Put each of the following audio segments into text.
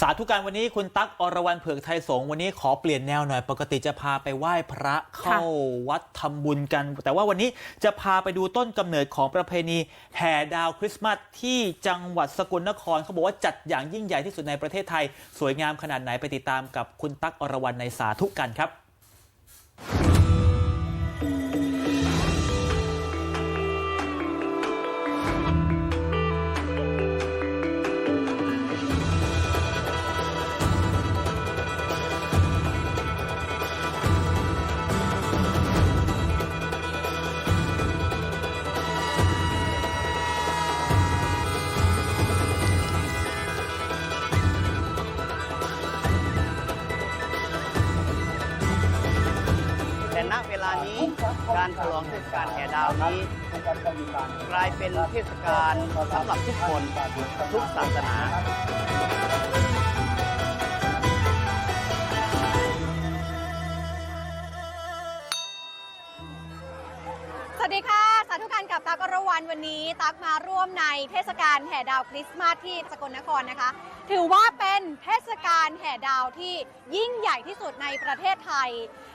สาธุการวันนี้คุณตั๊กอรวรรณเผือกไทยสงฆ์วันนี้ขอเปลี่ยนแนวหน่อย ปกติจะพาไปไหว้พระเข้าวัดทำบุญกัน แต่ว่าวันนี้จะพาไปดูต้นกำเนิดของประเพณีแห่ดาวคริสต์มาสที่จังหวัดสกลนครเขาบอกว่าจัดอย่างยิ่งใหญ่ที่สุดในประเทศไทย สวยงามขนาดไหนไปติดตามกับคุณตั๊กอรวรรณในสาธุกันครับ แห่ดาวนี้กลายเป็นเทศกาลสำหรับทุกคนทุกศาสนา ตักอรวรรณวันนี้ ตักมาร่วมในเทศกาลแห่ดาวคริสต์มาสที่สกลนครนะคะ ถือว่าเป็นเทศกาลแห่ดาวที่ยิ่งใหญ่ที่สุดในประเทศไทย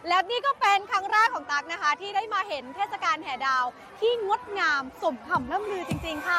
และนี่ก็เป็นครั้งแรกของตักนะคะ ที่ได้มาเห็นเทศกาลแห่ดาวที่งดงามสมคำล่ำลือจริง ๆ ค่ะ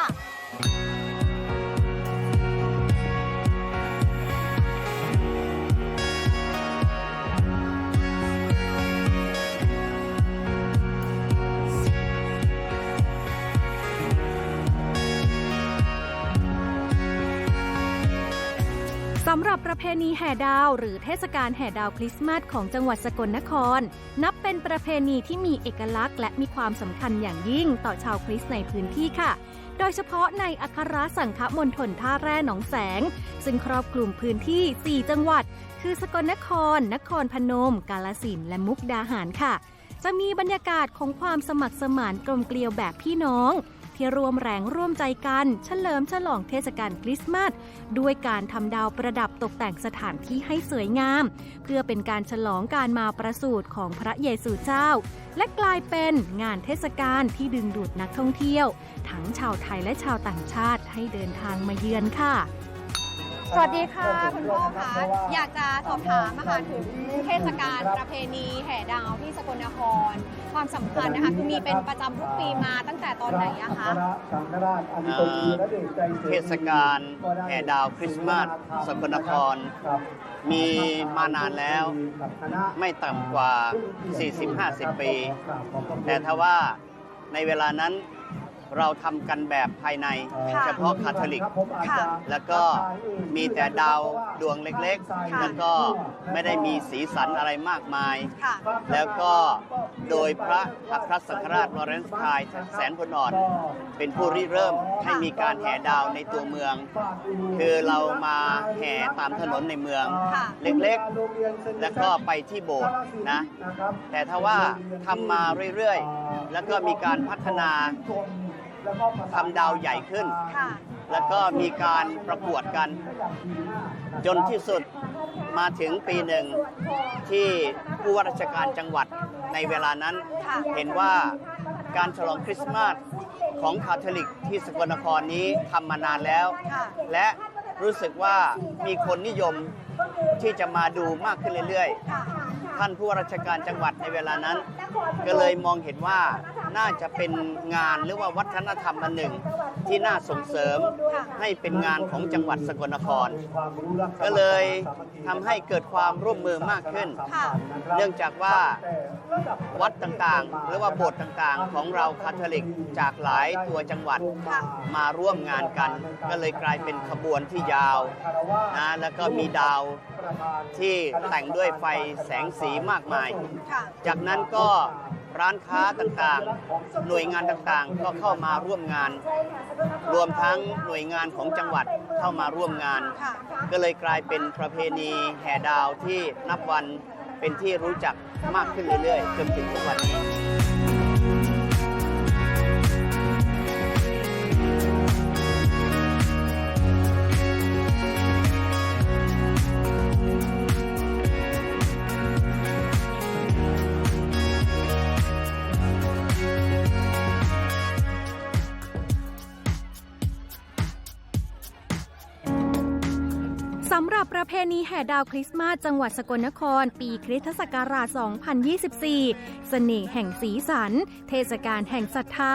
เพณีแห่ดาว หรือเทศกาลแห่ดาวคริสต์มาสของจังหวัดสกลนคร นับเป็นประเพณีที่มีเอกลักษณ์ และมีความสำคัญอย่างยิ่งต่อชาวคริสต์ในพื้นที่ค่ะ โดยเฉพาะในอัครสังฆมณฑลท่าแร่หนองแสง ซึ่งครอบคลุมพื้นที่ 4 จังหวัด คือสกลนคร นครพนม กาลสินและมุกดาหารค่ะ จะมีบรรยากาศของความสมัครสมานกลมเกลียวแบบพี่น้อง ที่ร่วมแรงร่วมใจกัน เฉลิมฉลองเทศกาลคริสต์มาสด้วยการทำดาวประดับตกแต่งสถานที่ให้สวยงาม เพื่อเป็นการฉลองการมาประสูติของพระเยซูเจ้า และกลายเป็นงานเทศกาลที่ดึงดูดนักท่องเที่ยว ทั้งชาวไทยและชาวต่างชาติให้เดินทางมาเยือนค่ะ สวัสดีค่ะ คุณพ่อคะอยากจะสอบถามนะคะถึงเทศกาลประเพณีแห่ดาวที่สกลนคร ความสำคัญนะคะคือมีเป็นประจำทุกปีมาตั้งแต่ตอนไหนอะคะเทศกาลแห่ดาวคริสต์มาสสกลนคร มีมานานแล้วไม่ต่ำกว่า 40-50 ปี แต่ถ้าว่าในเวลานั้น เราทำกันแบบภายใน ค่ะเฉพาะคาทอลิก ค่ะ แล้วก็มีแต่ดาวดวงเล็กค่ะๆแล้วก็ไม่ได้มีสีสันอะไรมากมาย ค่ะ แล้วก็โดยพระอัครสังฆราชลอเรนซ์คายแสนพลอ่อน เป็นผู้ริเริ่มให้มีการแห่ดาวในตัวเมือง คือเรามาแห่ตามถนนในเมืองค่ะ เล็กๆ แล้วก็ไปที่โบสถ์นะ แต่ถ้าว่าทำมาเรื่อยๆ แล้วก็มีการพัฒนา ทำดาวใหญ่ขึ้น ค่ะ แล้วก็มีการประกวดกัน จนที่สุดมาถึงปีหนึ่งที่ผู้ว่าราชการจังหวัดในเวลานั้น ค่ะ เห็นว่าการฉลองคริสต์มาสของคาทอลิกที่สกลนครนี้ทำมานานแล้ว ค่ะ และรู้สึกว่ามีคนนิยมที่จะมาดูมากขึ้นเรื่อยๆค่ะ ท่านผู้ว่าราชการจังหวัดในเวลานั้น ก็เลยมองเห็นว่าน่าจะเป็นงานหรือว่าวัฒนธรรมอันหนึ่ง ที่น่าส่งเสริมให้เป็นงานของจังหวัดสกลนคร ก็เลยทำให้เกิดความร่วมมือมากขึ้น เนื่องจากว่าวัดต่างๆ หรือว่าโบสถ์ต่างๆ ของเราคาทอลิกจากหลายตัวจังหวัดมาร่วมงานกัน ก็เลยกลายเป็นขบวนที่ยาวนะแล้วก็มีดาวที่แต่งด้วยไฟแสงสีสีมากมาย ค่ะจากนั้นก็ร้านค้าต่างๆ หน่วยงานต่างๆ ก็เข้ามาร่วมงาน รวมทั้งหน่วยงานของจังหวัดเข้ามาร่วมงาน ค่ะก็เลยกลายเป็นประเพณีแห่ดาวที่นับวันเป็นที่รู้จักมากขึ้นเรื่อยๆ จนถึงทุกวันนี้ำหรับประเพณีแห่ดาวคริสต์มาสจังหวัดสกลนคร ปีคริสตศักราช 2024 เสน่ห์แห่งสีสัน เทศกาลแห่งศรัทธา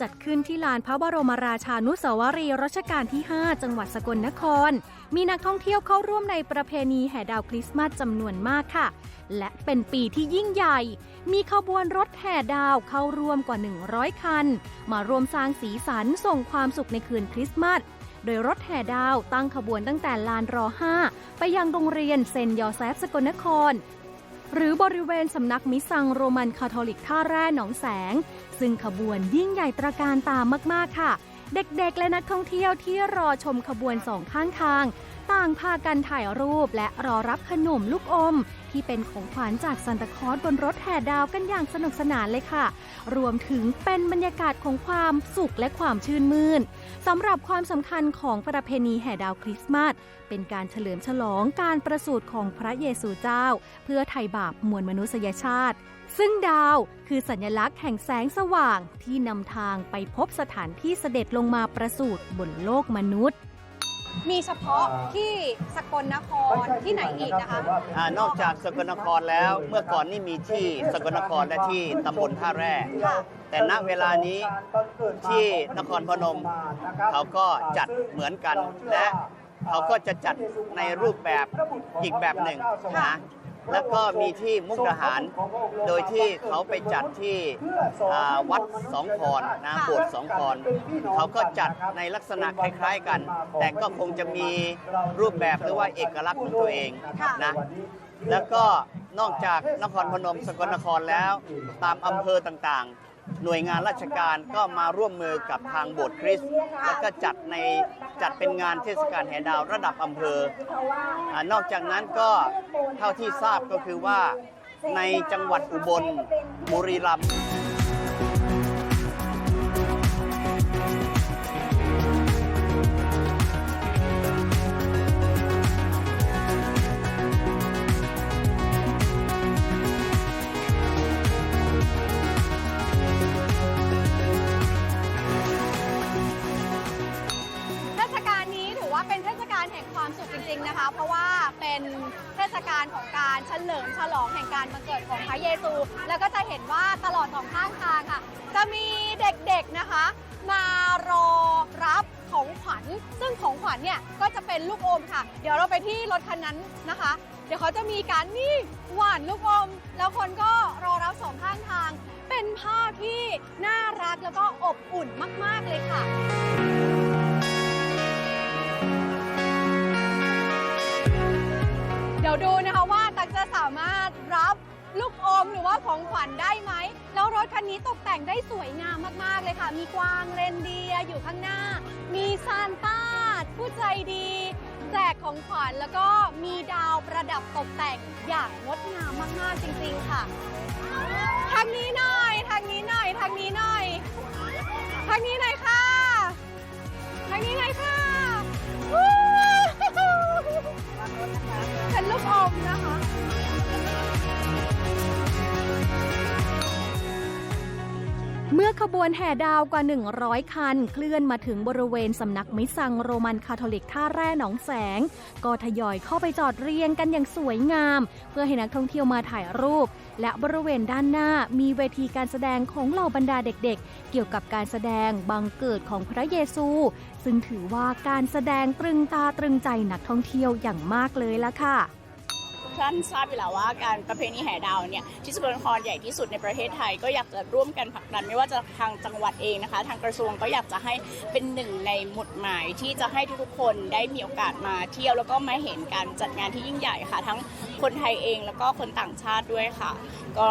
จัดขึ้นที่ลานพระบรมราชานุสาวรีย์รัชกาลที่ 5 จังหวัดสกลนคร มีนักท่องเที่ยวเข้าร่วมในประเพณีแห่ดาวคริสต์มาสจำนวนมากค่ะ และเป็นปีที่ยิ่งใหญ่ มีขบวนรถแห่ดาวเข้าร่วมกว่า 100 คัน มารวมสร้างสีสันส่งความสุขในคืนคริสต์มาส โดยรถแห่ดาวตั้งขบวนตั้งแต่ลานรอ 5 ไปยังโรงเรียนเซนยอแซฟสกลนคร หรือบริเวณสำนักมิสซังโรมันคาทอลิกท่าแร่หนองแสง ซึ่งขบวนยิ่งใหญ่ตระการตามมากๆค่ะ เด็กๆ และนักท่องเที่ยวที่รอชมขบวนสองข้างทาง ต่างพากันถ่ายรูปและรอรับขนมลูกอม ที่เป็นของขวัญจากซันตาคอสบนรถแห่ดาวกันอย่างสนุกสนานเลยค่ะ รวมถึงเป็นบรรยากาศของความสุขและความชื่นมื่นสำหรับความสำคัญของประเพณีแห่ดาวคริสต์มาสเป็นการเฉลิมฉลองการประสูติของพระเยซูเจ้า เพื่อไถ่บาปมวลมนุษยชาติ ซึ่งดาวคือสัญลักษณ์แห่งแสงสว่างที่นำทางไปพบสถานที่เสด็จลงมาประสูติบนโลกมนุษย์ มีเฉพาะที่สกลนครที่ไหนอีกนะคะอานอกจากสกลนครแล้วเมื่อก่อนนี่มีที่สกลนครและที่ตำบลท่าแร่ค่ะแต่ณเวลานี้ที่นครพนม เขาก็จัดเหมือนกันและเขาก็จะจัดในรูปแบบอีกแบบหนึ่งนะ แล้วก็มีที่มุกดาหาร โดยที่เขาไปจัดที่อ่าวัดสองคอนนะโบสถ์สองคอนเขาก็จัดในลักษณะคล้ายๆกัน แต่ก็คงจะมีรูปแบบหรือว่าเอกลักษณ์ของตัวเองนะแล้วก็นอกจากนครพนมสกลนครแล้ว ตามอำเภอต่างๆ หน่วยงานราชการก็มาร่วมมือกับทางโบสถ์คริสต์แล้วก็จัดในจัดเป็นงานเทศกาลแห่ดาวระดับอำเภออนอกจากนั้นก็เท่าที่ทราบก็คือว่าในจังหวัดอุบลบุรีรัมย์ เป็นเทศกาลของการเฉลิมฉลองแห่งการบังเกิดของพระเยซู แล้วก็จะเห็นว่าตลอดสองข้างทางค่ะ จะมีเด็กๆนะคะ มารอรับของขวัญ ซึ่งของขวัญเนี่ยก็จะเป็นลูกอมค่ะ เดี๋ยวเราไปที่รถคันนั้นนะคะ เดี๋ยวเขาจะมีการนี่หวานลูกอม แล้วคนก็รอรับสองข้างทาง เป็นภาพที่น่ารักแล้วก็อบอุ่นมาก ๆเลยค่ะ ดี๋ยวดูนะคะว่าตักจะสามารถรับลูกอมหรือว่าของขวัญได้ไหม แล้วรถคันนี้ตกแต่งได้สวยงามมากๆเลยค่ะ มีกวางเรนเดียร์อยู่ข้างหน้า มีซานต้าผู้ใจดี แจกของขวัญแล้วก็มีดาวประดับตกแต่งอย่างงดงามมากๆจริงๆค่ะ ทางนี้หน่อย ทางนี้หน่อย ทางนี้หน่อย ทางนี้หน่อยค่ะ ทางนี้หน่อยค่ะ เป็นลูกอมนะคะ เมื่อขบวนแห่ดาวกว่า 100 คัน เคลื่อนมาถึงบริเวณสำนักมิสซังโรมันคาทอลิกท่าแร่หนองแสง ก็ทยอยเข้าไปจอดเรียงกันอย่างสวยงาม เพื่อให้นักท่องเที่ยวมาถ่ายรูป และบริเวณด้านหน้ามีเวทีการแสดงของเหล่าบรรดาเด็กๆ เกี่ยวกับการแสดงบังเกิดของพระเยซู ซึ่งถือว่าการแสดงตรึงตาตรึงใจนักท่องเที่ยวอย่างมากเลยละค่ะ ท่านทราบอยู่แล้วว่าการประเพณีแห่ดาวเนี่ยที่สกลนครใหญ่ที่สุดในประเทศไทย ก็อยากจะร่วมกันผลักดันไม่ว่าจะทางจังหวัดเองนะคะ ทางกระทรวงก็อยากจะให้เป็นหนึ่งในหมุดหมายที่จะให้ทุกๆคนได้มีโอกาสมาเที่ยวแล้วก็มาเห็นการจัดงานที่ยิ่งใหญ่ค่ะ ทั้งคนไทยเองแล้วก็คนต่างชาติด้วยค่ะ ก็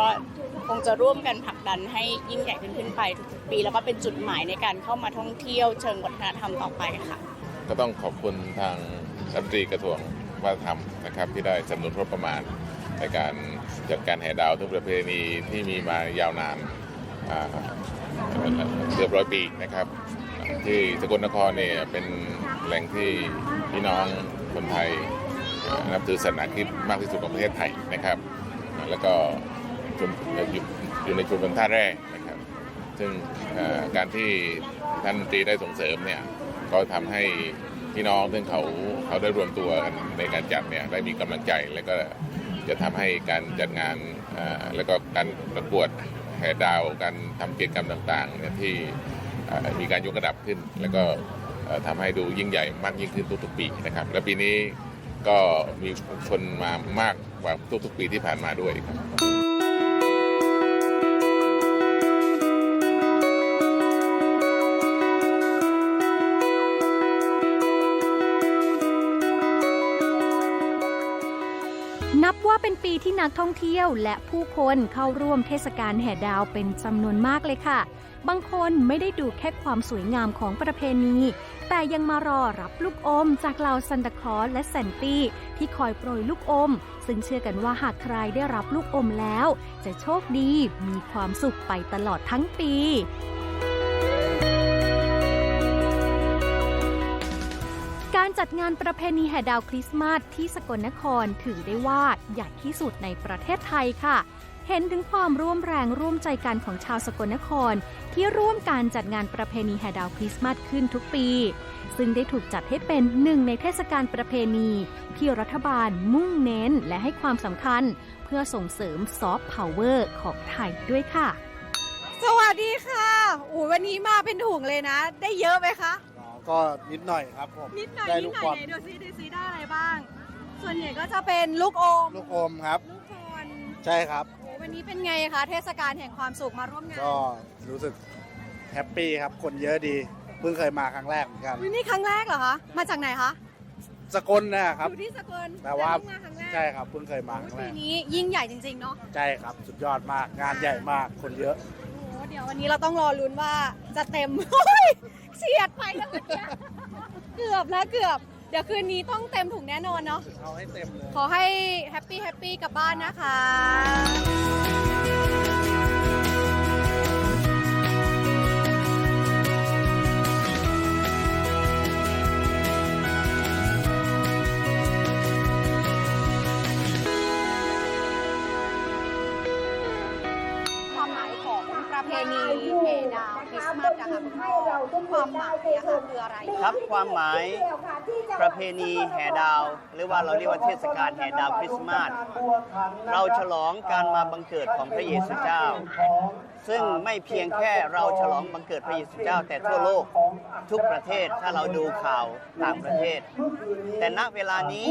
คงจะร่วมกันผลักดันให้ยิ่งใหญ่ขึ้นขึ้นไปทุกๆปี แล้วก็เป็นจุดหมายในการเข้ามาท่องเที่ยวเชิงวัฒนธรรมต่อไปค่ะ ก็ต้องขอบคุณทางรัฐมนตรีกระทรวง วัฒนธรรมนะครับที่ได้สนับสนุนงบประมาณในการจัดการแห่ดาวทุกประเพณีที่มีมายาวนานเกือบร้อยปีนะครับ ที่สกลนครเนี่ยเป็นแหล่งที่พี่น้องคนไทยนับถือศาสนาคริสต์มากที่สุดของประเทศไทยนะครับ แล้วก็อยู่ในชุมชนท่าแร่นะครับ ซึ่งการที่ท่านตรีได้ส่งเสริมเนี่ยก็ทำให้ พี่น้องซึ่งเขาเขาได้รวมตัวกันในการจัดเนี่ยได้มีกำลังใจแล้วก็จะทำให้การจัดงานแล้วก็การประกวดแห่ดาวการทำกิจกรรมต่างๆเนี่ยที่มีการยกระดับขึ้น แล้วก็เอ่อทำให้ดูยิ่งใหญ่มากยิ่งขึ้นทุกๆปีนะครับ และปีนี้ก็มีคนมามากกว่าทุกๆปีที่ผ่านมาด้วยครับ ว่าเป็นปีที่นักท่องเที่ยวและผู้คนเข้าร่วมเทศกาลแห่ดาวเป็นจำนวนมากเลยค่ะ บางคนไม่ได้ดูแค่ความสวยงามของประเพณี แต่ยังมารอรับลูกอมจากเหล่าซันตาคลอสและแซนตี้ที่คอยโปรยลูกอม ซึ่งเชื่อกันว่าหากใครได้รับลูกอมแล้ว จะโชคดีมีความสุขไปตลอดทั้งปี จัดงานประเพณีแห่ดาวคริสต์มาสที่สกลนครถือได้ว่าใหญ่ที่สุดในประเทศไทยค่ะ เห็นถึงความร่วมแรงร่วมใจกันของชาวสกลนคร ที่ร่วมการจัดงานประเพณีแห่ดาวคริสต์มาสขึ้นทุกปี ซึ่งได้ถูกจัดให้เป็นหนึ่งในเทศกาลประเพณี ที่รัฐบาลมุ่งเน้นและให้ความสำคัญ เพื่อส่งเสริมซอฟต์พาวเวอร์ของไทยด้วยค่ะ สวัสดีค่ะโอ้วันนี้มาเป็นถุงเลยนะ ได้เยอะไหมคะ ก็นิดหน่อยครับผมนิดหน่อยได้นิลูดกหน่บออยลไหนดูซิดูซิได้อะไรบ้าง ส่วนใหญ่ก็จะเป็นลูกอมลูกอมครับ ลูกบอลใช่ครับ โอ้วันนี้เป็นไงคะ เทศกาลแห่งความสุขมาร่วมงานก็รู้สึกแฮปปี้ครับ คนเยอะดี เพิ่งเคยมาครั้งแรกเหมือนกันวันนี้ครั้งแรกเหรอคะ มาจากไหนคะสกลนะครับ อยู่ที่สกลแต่ว่าเพิ่งมาครั้งแรกใช่ครับเพิ่งเคยมาครั้งแรปีกนี้ยิ่งใหญ่จริงๆเนาะ ใช่ครับ สุดยอดมากงานใหญ่มากคนเยอะ โอ้เดี๋ยววันนี้เราต้องรอลุ้นว่าจะเต็มเฮ้ย เฉียดไปแล้วเมื่อกี้เกือบแล้วเกือบ เดี๋ยวคืนนี้ต้องเต็มถุงแน่นอนเนาะ เอาให้เต็มเลย ขอให้แฮปปี้แฮปปี้กลับบ้านนะคะความหมายของประเพณีเทดาวคริสต์มาส นะคะคุณพ่อความหมายอะค่ะคืออะไรครับความหมายประเพณีแห่ดาว หรือว่าเราเรียกว่าเทศกาลแห่ดาวคริสต์มาสเราฉลองการมาบังเกิดของพระเยซูเจ้า ซึ่งไม่เพียงแค่เราฉลองบังเกิดพระเยซูเจ้า แต่ทั่วโลกทุกประเทศถ้าเราดูข่าวต่างประเทศ แต่ณเวลานี้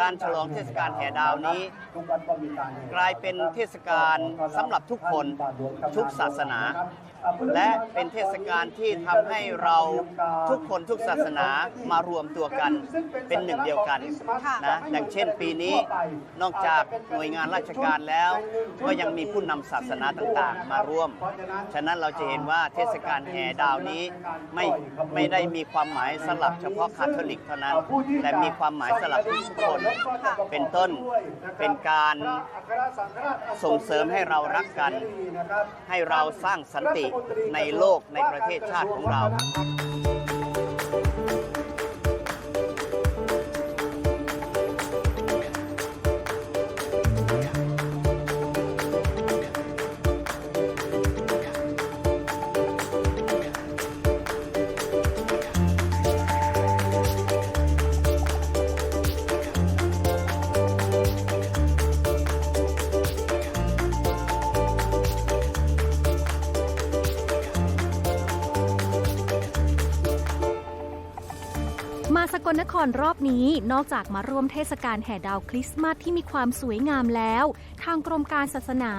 การฉลองเทศกาลแห่ดาวนี้ กลายเป็นเทศกาลสำหรับทุกคนทุกศาสนา และเป็นเทศกาลที่ทำให้เราทุกคนทุกศาสนามารวมตัวกันเป็นหนึ่งเดียวกันค่ะนะดังเช่นปีนี้นอกจากหน่วยงานราชการแล้ว ก็ยังมีผู้นำศาสนาต่างๆ มาร่วม ฉะนั้นเราจะเห็นว่าเทศกาลแห่ดาวนี้ไม่ไม่ได้มีความหมายสำหรับเฉพาะคาทอลิกเท่านั้น แต่มีความหมายสำหรับทุกคนเป็นต้นเป็นการส่งเสริมให้เรารักกัน ให้เราสร้างสันติในโลกในประประเทศชาติของเรา ครรอบนี้นอกจากมาร่วมเทศกาลแห่ดาวคริสต์มาสที่มีความสวยงามแล้ว ทางกรมการศาสนา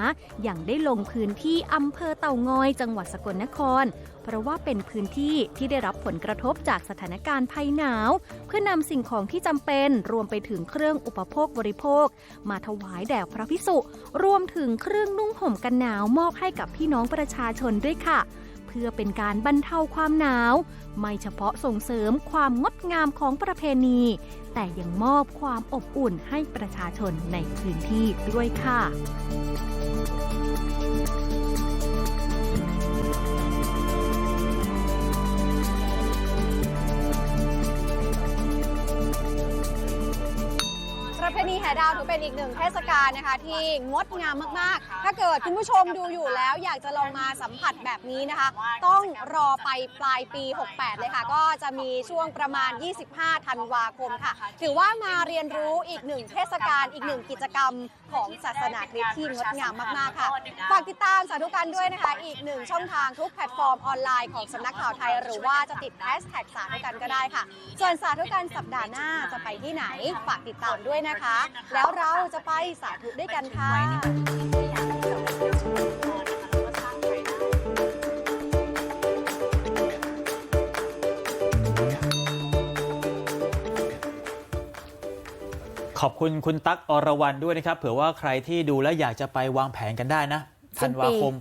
อย่างได้ลงพื้นที่อำเภอเต่างอยจังหวัดสกลนคร เพราะว่าเป็นพื้นที่ที่ได้รับผลกระทบจากสถานการณ์ภัยหนาว เพื่อนำสิ่งของที่จำเป็นรวมไปถึงเครื่องอุปโภคบริโภค มาถวายแด่พระพิสุรวมถึงเครื่องนุ่งห่มกันหนาวมอบให้กับพี่น้องประชาชนด้วยค่ะ พื่อเป็นการบรรเทาความหนาว ไม่เฉพาะส่งเสริมความงดงามของประเพณี แต่ยังมอบความอบอุ่นให้ประชาชนในพื้นที่ด้วยค่ะ ดาวถือเป็นอีกหนึ่งเทศกาลนะคะ ที่งดงามมากๆ ถ้าเกิดคุณผู้ชมดูอยู่แล้วอยากจะลองมาสัมผัสแบบนี้นะคะ ต้องรอไปปลายปี 68 เลยค่ะ ก็จะมีช่วงประมาณ 25 ธันวาคมค่ะ ถือว่ามาเรียนรู้อีกหนึ่งเทศกาลอีกหนึ่งกิจกรรมของศาสนาคริสต์ที่งดงามมากๆค่ะฝากติดตามสาธุกันด้วยนะคะ อีกหนึ่งช่องทางทุกแพลตฟอร์มออนไลน์ของสำนักข่าวไทย หรือว่าจะติดแฮชแท็กสาธุกันก็ได้ค่ะ ส่วนสาธุกันสัปดาห์หน้าจะไปที่ไหนฝากติดตามด้วยนะคะแล้วเราจะไปสาธุด้วยกันค่ะขอบคุณคุณตั๊กอรวรรณด้วยนะครับ เผื่อว่าใครที่ดูแล้วอยากจะไปวางแผนกันได้นะสิ้ธันนปีวาคม